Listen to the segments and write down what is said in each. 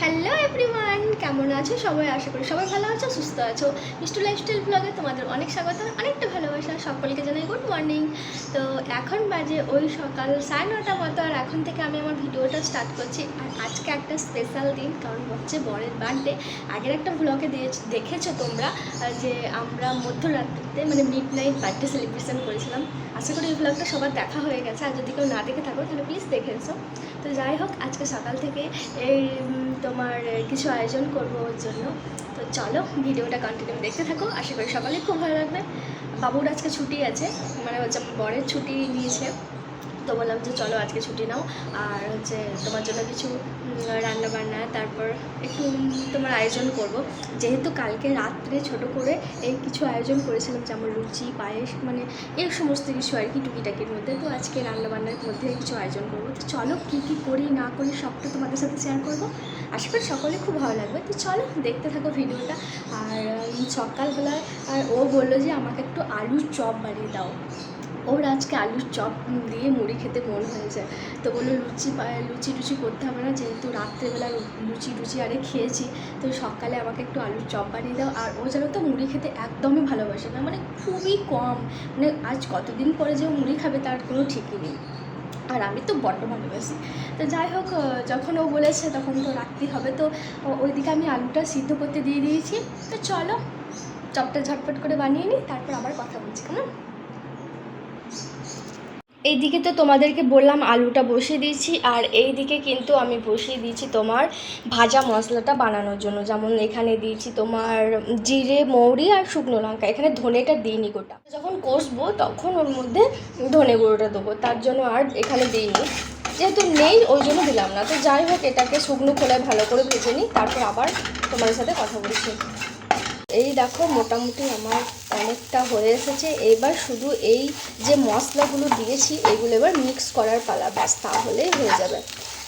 Hello everyone কেমন আছো? সবাই আশা করি সবাই ভালো আছো, সুস্থ আছো। মিষ্টু লাইফস্টাইল ব্লগে তোমাদের অনেক স্বাগত, অনেকটা ভালোবাসা, সকলকে জানাই গুড মর্নিং তো এখন বাজে ওই সকাল সাড়ে নটা মতো, আর এখন থেকে আমি আমার ভিডিওটা স্টার্ট করছি। আর আজকে একটা স্পেশাল দিন, কারণ হচ্ছে বরের বার্থডে আগের একটা ব্লগে দেখেছ তোমরা যে আমরা মধ্যরাত্রিতে মানে মিড নাইট বার্থডে সেলিব্রেশন করেছিলাম। আশা করি এই ব্লগটা সবার দেখা হয়ে গেছে। আর যদি কেউ না দেখে থাকো, তাহলে প্লিজ দেখে এসো। তো যাই হোক, আজকে সকাল থেকে এই তোমার কিছু আয়োজন করব ওর জন্য। তো চলো, ভিডিওটা কন্টিনিউ দেখতে থাকো। আশা করি সকালে খুব ভালো লাগবে। বাবুর আজকে ছুটি আছে। মানে হচ্ছে বরের ছুটি নিয়েছে। তো বললাম যে চলো আজকে ছুটি নাও। আর হচ্ছে তোমার জন্য কিছু রান্না বান্না তারপর একটু তোমার আয়োজন করব। যেহেতু কালকে রাত্রে ছোট করে এই কিছু আয়োজন করেছিলাম, যেমন লুচি, পায়েস মানে এই সমস্ত কিছু আর কি টুকিটাকির মধ্যে। তো আজকে রান্না বান্নার মধ্যে কিছু আয়োজন করব। তো চলো কী কী করি না করি সবটা তোমাদের সাথে শেয়ার করব। আশা করি সকলে খুব ভালো লাগবে। তো চলো দেখতে থাকো ভিডিওটা। আর সকালবেলায় আর ও বলল যে আমাকে একটু আলুর চপ বানিয়ে দাও। ওর আজকে আলুর চপ দিয়ে মুড়ি খেতে মন হয়েছে। তো বলল, লুচি লুচি টুচি করতে হবে না, যেহেতু রাত্রেবেলা লুচি টুচি আরে খেয়েছি, তো সকালে আমাকে একটু আলুর চপ বানিয়ে দাও। আর ও যেন তো মুড়ি খেতে একদমই ভালোবাসে না মানে খুবই কম। মানে আজ কতদিন পরে যে মুড়ি খাবে তার কোনো ঠিকই নেই। আর আমি তো বড্ড ভালোবাসি। তো যাই হোক যখন ও বলেছে তখন তো রাখতেই হবে, তো ওইদিকে আমি আলুটা সিদ্ধ করতে দিয়ে দিয়েছি। তো চলো, চপটা ঝটপট করে বানিয়ে নিই, তারপর আবার কথা বলছি, কেমন? এইদিকে তো তোমাদেরকে বললাম আলুটা বসিয়ে দিয়েছি, আর এই দিকে কিন্তু আমি বসিয়ে দিয়েছি তোমার ভাজা মশলাটা বানানোর জন্য। যেমন এখানে দিয়েছি তোমার জিরে, মৌরি আর শুকনো লঙ্কা। এখানে ধনেটা দিইনি গোটা। যখন কষবো তখন ওর মধ্যে ধনে গুঁড়োটা দেবো। তার জন্য আর এখানে দিইনি। যেহেতু নেই, ওই জন্য দিলাম না। তো যাই হোক, এটাকে শুকনো খোলায় ভালো করে ভেজে নিই। তারপর আবার তোমাদের সাথে কথা বলছি। এই দেখো মোটামুটি আমার অনেকটা হয়ে এসেছে। এবার শুধু এই যে মশলাগুলো দিয়েছি, এগুলো এবার মিক্স করার পালা, ব্যাস, তাহলেই হয়ে যাবে।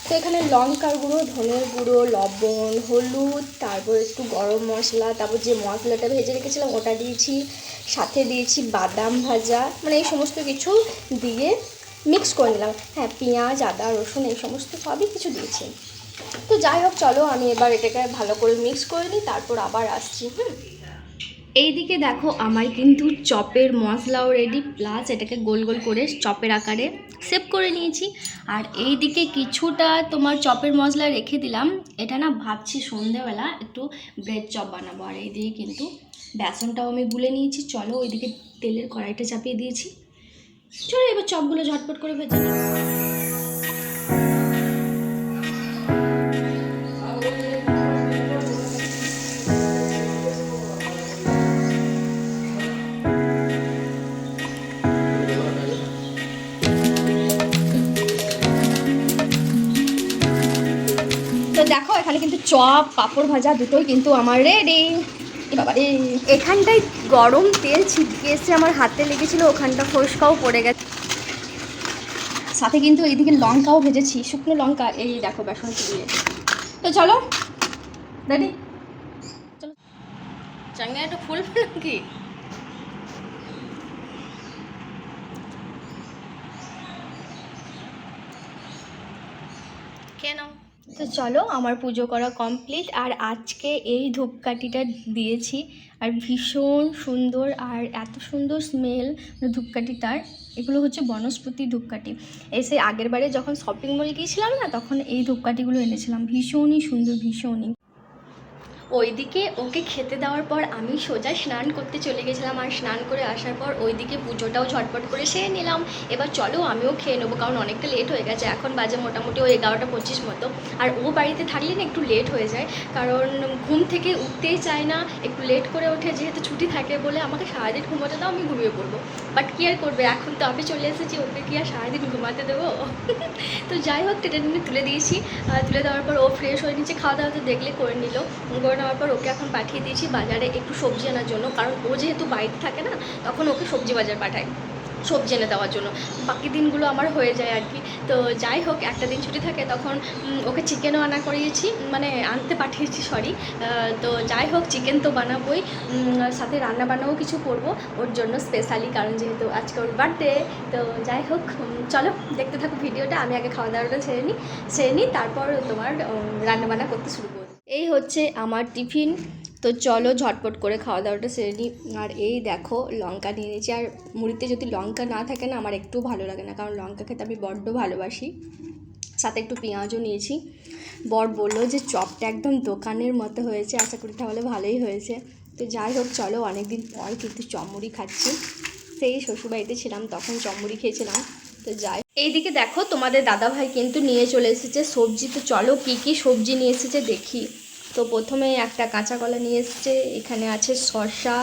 তো এখানে লঙ্কার গুঁড়ো, ধনের গুঁড়ো, লবণ, হলুদ, তারপর একটু গরম মশলা, তারপর যে মশলাটা ভেজে রেখেছিলাম ওটা দিয়েছি, সাথে দিয়েছি বাদাম ভাজা মানে এই সমস্ত কিছু দিয়ে মিক্স করে নিলাম। হ্যাঁ পেঁয়াজ, আদা, রসুন, এই সমস্ত সবই কিছু দিয়েছি। তো যাই হোক, চলো আমি এবার এটাকে ভালো করে মিক্স করে নিই, তারপর আবার আসছি, হুম? এইদিকে দেখো আমার কিন্তু চপের মশলাও রেডি প্লাস এটাকে গোল গোল করে চপের আকারে সেভ করে নিয়েছি। আর এইদিকে কিছুটা তোমার চপের মশলা রেখে দিলাম। এটা না ভাবছি সন্ধেবেলা একটু ব্রেড চপ বানাবো। আর এইদিকে কিন্তু বেসনটাও আমি গুলে নিয়েছি। চলো ওইদিকে তেলের কড়াইটা চাপিয়ে দিয়েছি। চলো এবার চপগুলো ঝটপট করে ভেজে নিই। চপ পাঁপড় ভাজা দুটোই কিন্তু আমার রেডি বাবারে এখানটায় গরম তেল ছিটকে এসে আমার হাতে লেগেছিলো ওখানটা ফসকাও পড়ে গেছে। সাথে কিন্তু এইদিকে লঙ্কাও ভেজেছি শুকনো লঙ্কা এই দেখো বেসন দিয়ে তো চলো রেডি চলো। চাঙ্গা একটু ফুল ফুল কি কেন তো চলো, আমার পুজো করা কমপ্লিট আর আজকে এই ধূপকাঠিটা দিয়েছি। আর ভীষণ সুন্দর আর এত সুন্দর স্মেল ধূপকাঠিটার এগুলো হচ্ছে বনস্পতি ধূপকাঠি। এসে আগের বারে যখন শপিং মল গিয়েছিলাম না, তখন এই ধূপকাঠিগুলো এনেছিলাম। ভীষণই সুন্দর, ভীষণই। ওইদিকে ওকে খেতে দেওয়ার পর আমি সোজা স্নান করতে চলে গেছিলাম। আর স্নান করে আসার পর ওইদিকে পুজোটাও ঝটপট করে সেরে নিলাম। এবার চলো আমিও খেয়ে নেব, কারণ অনেকটা লেট হয়ে গেছে। এখন বাজে মোটামুটি ওই এগারোটা পঁচিশ মতো। আর ও বাড়িতে থাকলে না একটু লেট হয়ে যায়, কারণ ঘুম থেকে উঠতেই চায় না। একটু লেট করে ওঠে, যেহেতু ছুটি থাকে বলে আমাকে সারাদিন ঘুমোতে দাও, আমি ঘুমিয়ে পড়ব। বাট কী আর করবে? এখন তো আমি চলে এসেছি, ওকে কি আর সারাদিন ঘুমাতে দেবো? তো যাই হোক, টেনে তুলে দিয়েছি। তুলে দেওয়ার পর ও ফ্রেশ হয়ে নিচ্ছে খাওয়া দাওয়া তো দেখলে করে নিল। করে নেওয়ার পর ওকে এখন পাঠিয়ে দিয়েছি বাজারে একটু সবজি আনার জন্য। কারণ ও যেহেতু বাড়িতে থাকে না, তখন ওকে সবজি বাজার পাঠায় সবজি এনে দেওয়ার জন্য। বাকি দিনগুলো আমার হয়ে যায় আর কি। তো যাই হোক, একটা দিন ছুটি থাকে তখন ওকে চিকেনও আনা করিয়েছি মানে আনতে পাঠিয়েছি সরি তো যাই হোক চিকেন তো বানাবোই। সাথে রান্না বান্নাও কিছু করব, ওর জন্য স্পেশালি কারণ যেহেতু আজকে ওর বার্থডে তো যাই হোক চলো, দেখতে থাকো ভিডিওটা। আমি আগে খাওয়া দাওয়াটা ছেড়ে নিই সেরে নিই তারপর তোমার রান্না বান্না করতে শুরু করব। হচ্ছে আমার টিফিন। তো চলো ঝটপট করে খাওয়া দাওয়াটা সেরে নিই। আর এই দেখো লঙ্কা নিয়ে নিয়েছি। আর মুড়িতে যদি লঙ্কা না থাকে না, আমার একটু ভালো লাগে না। কারণ লঙ্কা খেতে আমি বড্ড ভালোবাসি। সাথে একটু পেঁয়াজও নিয়েছি। বর বলল যে চপটা একদম দোকানের মতো হয়েছে। আশা করি তাহলে ভালোই হয়েছে। তো যাই হোক, চলো অনেকদিন পর কিন্তু চমড়ি খাচ্ছি। সেই শ্বশুরবাড়িতে ছিলাম, তখন চমড়ি খেয়েছিলাম। তো যাই এইদিকে দেখো তোমাদের দাদাভাই কিন্তু নিয়ে চলে এসেছে সবজি। তো চলো কী কী সবজি নিয়ে এসেছে দেখি। তো প্রথমে একটা কাঁচা কলা নিয়ে এসেছে, এখানে আছে শসা।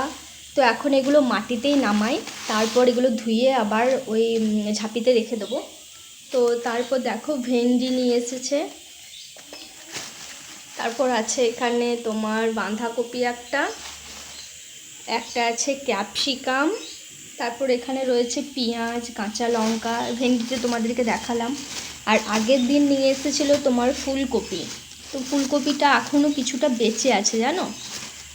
তো এখন এগুলো মাটিতেই নামাই, তারপর এগুলো ধুয়ে আবার ওই ঝাঁপিতে রেখে দেবো। তো তারপর দেখো ভেন্ডি নিয়ে এসেছে। তারপর আছে এখানে তোমার বাঁধাকপি একটা একটা আছে ক্যাপসিকাম, তারপর এখানে রয়েছে পেঁয়াজ, কাঁচা লঙ্কা, ভেন্ডিতে তোমাদেরকে দেখালাম। আর আগের দিন নিয়ে এসেছিল তোমার ফুলকপি। তো ফুলকপিটা এখনও কিছুটা বেঁচে আছে জানো?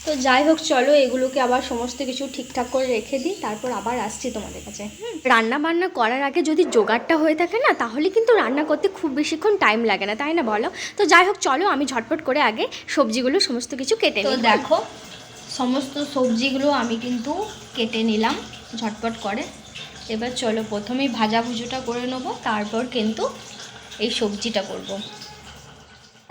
তো যাই হোক চলো এগুলোকে আবার সমস্ত কিছু ঠিকঠাক করে রেখে দিই তারপর আবার আসছি তোমাদের কাছে। রান্না বান্না করার আগে যদি জোগাড়টা হয়ে থাকে না তাহলে কিন্তু রান্না করতে খুব বেশিক্ষণ টাইম লাগে না তাই না বলো? তো যাই হোক চলো আমি ঝটপট করে আগে সবজিগুলো সমস্ত কিছু কেটে নিই। দেখো সমস্ত সবজিগুলো আমি কিন্তু কেটে নিলাম ঝটপট করে। এবার চলো প্রথমেই ভাজা ভুজোটা করে নেব তারপর কিন্তু এই সবজিটা করব।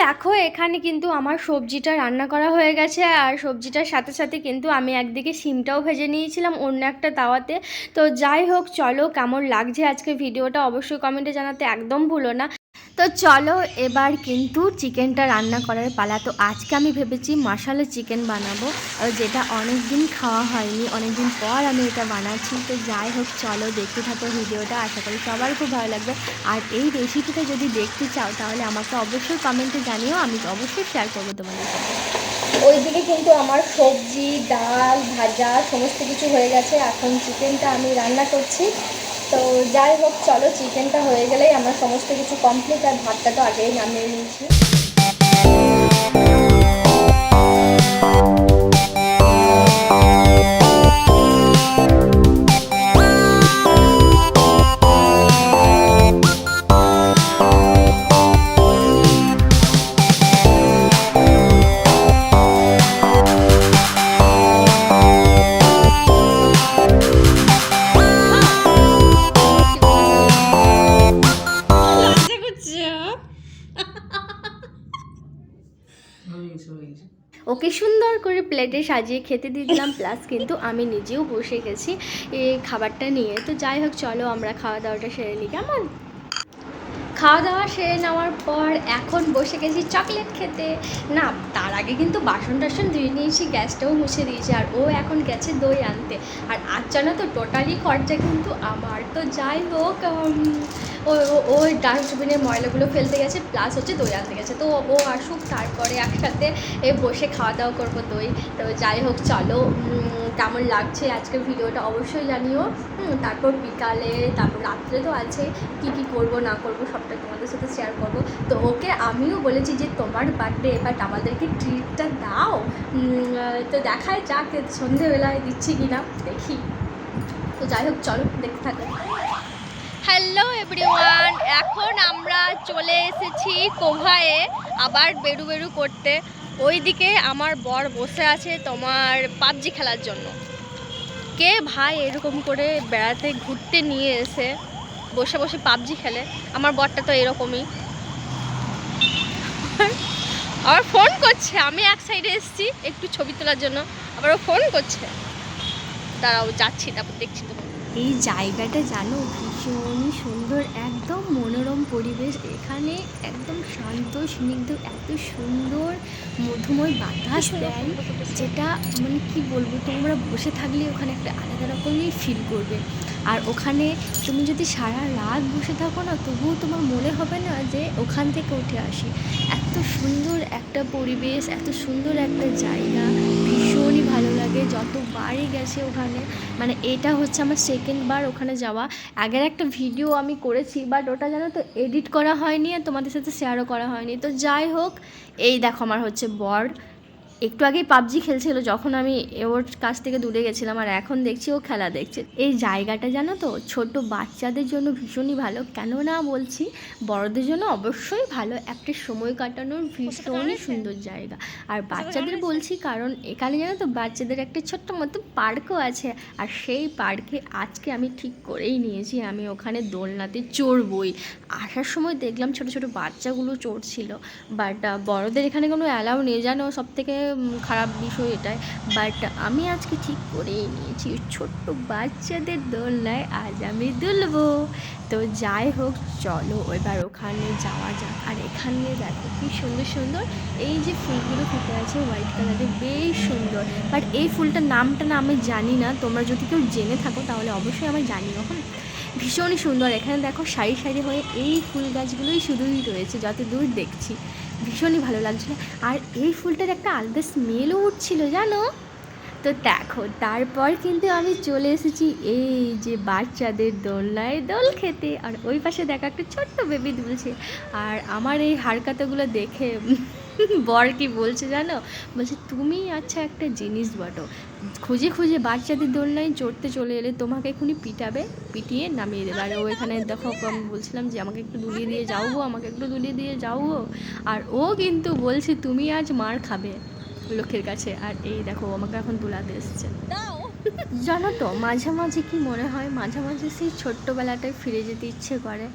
দেখো, এখানে কিন্তু আমার সবজিটা রান্না করা হয়ে গেছে। আর সবজিটার সাথে সাথে কিন্তু আমি একদিকে সিমটাও ভেজে নিয়েছিলাম, অন্য একটা তাওয়াতে। তো যাই হোক, চলো কেমন লাগছে আজকে ভিডিওটা অবশ্যই কমেন্টে জানাতে একদম ভুলো না। তো চলো এবার কিন্তু চিকেনটা রান্না করার পালা। তো আজকে আমি ভেবেছি মশালা চিকেন বানাবো। যেটা অনেক দিন খাওয়া হয়নি অনেক দিন পর আমি এটা বানাচ্ছি। তো যাই হোক, চলো দেখতে থাকো ভিডিওটা। আশা করি সবার খুব ভালো লাগবে। আর এই রেসিপিটা যদি দেখতে চাও, তাহলে আমাকে অবশ্যই কমেন্টে জানিও। আমি অবশ্যই শেয়ার করব তোমাদের সাথে। ওইদিকে কিন্তু আমার সবজি, ডাল, ভাজা, সমস্ত কিছু হয়ে গেছে। এখন চিকেনটা আমি রান্না করছি। তো যাই হোক, চলো চিকেনটা হয়ে গেলেই আমার সমস্ত কিছু কমপ্লিট আর ভাতটা তো আগেই নামিয়ে নিয়েছি। প্লেটে সাজিয়ে খেতে দিয়ে দিলাম, প্লাস কিন্তু আমি নিজেও বসে গেছি এই খাবারটা নিয়ে। তো যাই হোক, চলো আমরা খাওয়া দাওয়াটা সেরে নিই। কেমন? খাওয়া দাওয়া সেরে নেওয়ার পর এখন বসে গেছি চকলেট খেতে। না, তার আগে কিন্তু বাসন টাসন ধুয়ে নিয়েছি, গ্যাসটাও মুছে দিয়েছি, আর ও এখন গেছে দই আনতে। আর আচ্ছানা তো টোটালি খরচা কিন্তু আমার। তো যাই হোক ও, ও- ডাস্টবিনের ময়লাগুলো ফেলতে গেছে প্লাস হচ্ছে দই আনতে গেছে। তো ও আসুক, তারপরে একসাথে এ বসে খাওয়া দাওয়া করব দই। তো যাই হোক, চলো কেমন লাগছে আজকের ভিডিওটা অবশ্যই জানিও। তারপর বিকালে, তারপর রাত্রে তো আছে, কি কি করব, না করব, সবটা তোমাদের সাথে শেয়ার করব। তো ওকে আমিও বলেছি যে তোমার বার্থডে বাট আমাদেরকে ট্রিটটা দাও। তো দেখায় যাক সন্ধেবেলায় দিচ্ছি কি না দেখি। তো যাই হোক, চলো দেখতে থাকো। হ্যালো এভরিওয়ান এখন আমরা চলে এসেছি কোভায়ে আবার বেরু বেরু করতে। ওইদিকে আমার বর বসে আছে তোমার পাবজি খেলার জন্য। কে ভাই এরকম করে বেড়াতে ঘুরতে নিয়ে এসে বসে বসে পাবজি খেলে? আমার বরটা তো এরকমই। আবার ফোন করছে, আমি এক সাইডে এসেছি, একটু ছবি তোলার জন্য। আবার ও ফোন করছে। দাঁড়াও, যাচ্ছি, তারপর দেখছি তো এই জায়গাটা জানো ভীষণই সুন্দর একদম মনোরম পরিবেশ। এখানে একদম শান্ত স্নিগ্ধ এত সুন্দর মধুময় বাতাস দেয় যেটা মানে কি বলব তোমরা বসে থাকলে ওখানে একটা আলাদা রকমই ফিল করবে। আর ওখানে তুমি যদি সারা রাত বসে থাকো না তবুও তোমার মনে হবে না যে ওখান থেকে উঠে আসি। এত সুন্দর একটা পরিবেশ এত সুন্দর একটা জায়গা ভীষণই ভালো লাগে। যতবারই গেছে ওখানে মানে এটা হচ্ছে আমার সেকেন্ড বার ওখানে যাওয়া। আগের একটা ভিডিও আমি করেছি বাট ওটা জানো তো এডিট করা হয়নি আর তোমাদের সাথে শেয়ারও করা হয়নি। তো যাই হোক, এই দেখো আমার হচ্ছে বর। একটু আগেই পাবজি খেলছিল যখন আমি ওর কাছ থেকে দূরে গেছিলাম আর এখন দেখছি ও খেলা দেখছে। এই জায়গাটা জানো তো ছোট বাচ্চাদের জন্য ভীষণই ভালো। কেন না বলছি বড়দের জন্য অবশ্যই ভালো। একটা সময় কাটানোর ভীষণই সুন্দর জায়গা। আর বাচ্চাদের বলছি কারণ এখানে জানো তো বাচ্চাদের একটা ছোট্ট মতো পার্কও আছে। আর সেই পার্কে আজকে আমি ঠিক করেই নিয়েছি আমি ওখানে দোলনাতে চড়বই। আসার সময় দেখলাম ছোট ছোট বাচ্চাগুলো চড়ছিল। বাট বড়দের এখানে কোনো অ্যালাউ নেই। জানো সব থেকে খারাপ বিষয় এটাই। বাট আমি আজকে ঠিক করেই নিয়েছি, ছোট্ট বাচ্চাদের দোলনায় আজ আমি দুলবো। তো যাই হোক, চলো এবার ওখানে যাওয়া যাক। আর এখানে দেখো কি সুন্দর সুন্দর, এই যে ফুলগুলো ফুটে আছে হোয়াইট কালারের বেশ সুন্দর। বাট এই ফুলটার নামটা না আমি জানি না, তোমরা যদি কেউ জেনে থাকো তাহলে অবশ্যই আমার জানিও হ্যাঁ ভীষণই সুন্দর, এখানে দেখো সারি সারি হয়ে এই ফুল গাছগুলোই শুধুই রয়েছে যত দূর দেখছি। ভীষণই ভালো লাগছিল। আর এই ফুলটার একটা আলাদা স্মেলও উঠছিল, জানো? তো দেখো, তারপর কিন্তু আমি চলে এসেছি এই যে বাচ্চাদের দোলনায় দোল খেতে। আর ওই পাশে দেখা একটা ছোট্ট বেবি দুলছে। আর আমার এই হারকাতাগুলো দেখে বর কি বলছে জানো? বলছে তুমি আচ্ছা একটা জিনিস বটো। খুঁজে খুঁজে বাচ্চাদের দোলনায় চড়তে চলে এলে তোমাকে এখনই পিটাবে পিটিয়ে নামিয়ে দেবে। আর ও এখানে দেখো আমি বলছিলাম যে আমাকে একটু দুলিয়ে দিয়ে যাও গো আমাকে একটু দুলিয়ে দিয়ে যাও গো। আর ও কিন্তু বলছে তুমি আজ মার খাবে লোকের কাছে। আর এই দেখো আমাকে এখন দুলাতে এসছে। জানো তো মাঝে মাঝে কি মনে হয় মাঝে মাঝে সেই ছোট্টবেলাটায় ফিরে যেতে ইচ্ছে করে।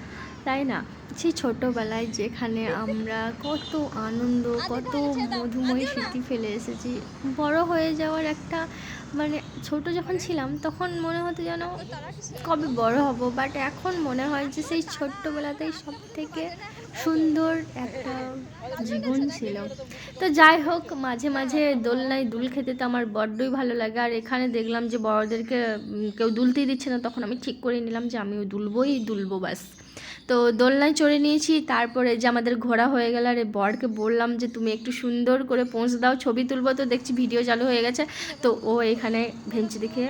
তাই না? সেই ছোটোবেলায় যেখানে আমরা কত আনন্দ, কত মধুময় স্মৃতি ফেলে এসেছি। বড় হয়ে যাওয়ার একটা মানে ছোট যখন ছিলাম, তখন মনে হতো যেন কবে বড় হব। বাট এখন মনে হয় যে সেই ছোট্টবেলাতেই সব থেকে সুন্দর একটা জীবন ছিল। তো যাই হোক, মাঝে মাঝে দোলনায় দুল খেতে তো আমার বড্ডই ভালো লাগে। আর এখানে দেখলাম যে বড়দেরকে কেউ দুলতেই দিচ্ছে না। তখন আমি ঠিক করে নিলাম যে আমিও দুলবই, দুলবো ব্যাস। তো দোলনায় চড়ে নিয়েছি, তারপরে যে আমাদের ঘোরা হয়ে গেল, আর বরকে বললাম যে তুমি একটু সুন্দর করে পৌঁছে দাও, ছবি তুলবো তো দেখছি ভিডিও চালু হয়ে গেছে, তো ও এখানে ভেঞ্চি দেখে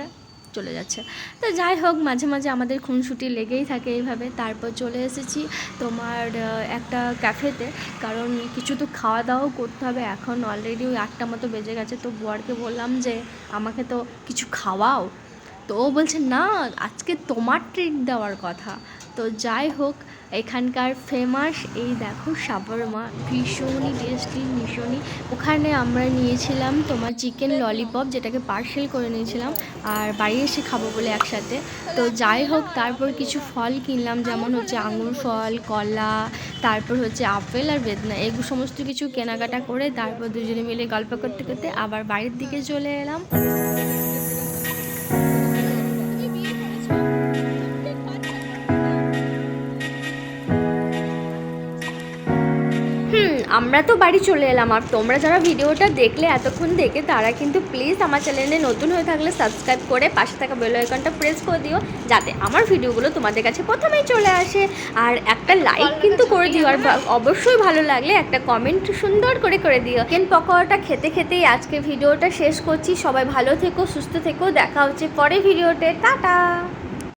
চলে যাচ্ছে। তো যাই হোক, মাঝে মাঝে আমাদের খুনসুটি লেগেই থাকে এইভাবে, তারপর চলে এসেছি তোমার একটা ক্যাফেতে, কারণ কিছু তো খাওয়া দাওয়াও করতে হবে, এখন অলরেডি ওই আটটা মতো বেজে গেছে, তো বরকে বললাম যে আমাকে তো কিছু খাওয়াও, তো ও বলছে, না, আজকে তোমার ট্রিট দেওয়ার কথা। তো যাই হোক এখানকার ফেমাস এই দেখো সাবরমা, ভীষণই টেস্টি ভীষণই। ওখানে আমরা নিয়েছিলাম তোমার চিকেন ললিপপ যেটাকে পার্সেল করে নিয়েছিলাম, আর বাড়ি এসে খাব বলে একসাথে। তো যাই হোক, তারপর কিছু ফল কিনলাম, যেমন হচ্ছে আঙুর ফল, কলা, তারপর হচ্ছে আপেল আর বেদনা। এগুলো সমস্ত কিছু কেনাকাটা করে তারপর দুজনে মিলে গল্প করতে করতে আবার বাড়ির দিকে চলে এলাম। আমরা তো বাড়ি চলে এলাম আর তোমরা যারা ভিডিওটা দেখলে এতক্ষণ দেখে, তারা কিন্তু প্লিজ আমার চ্যানেলে নতুন হয়ে থাকলে সাবস্ক্রাইব করে পাশে থাকা বেল আইকনটা প্রেস করে দিও, যাতে আমার ভিডিওগুলো তোমাদের কাছে প্রথমেই চলে আসে। আর একটা লাইক কিন্তু করে দিও, আর অবশ্যই ভালো লাগলে একটা কমেন্ট সুন্দর করে করে দিও। চিকেন পকোড়াটা খেতে খেতেই আজকে ভিডিওটা শেষ করছি। সবাই ভালো থেকো, সুস্থ থেকো, দেখা হচ্ছে পরে ভিডিওতে। টাটা!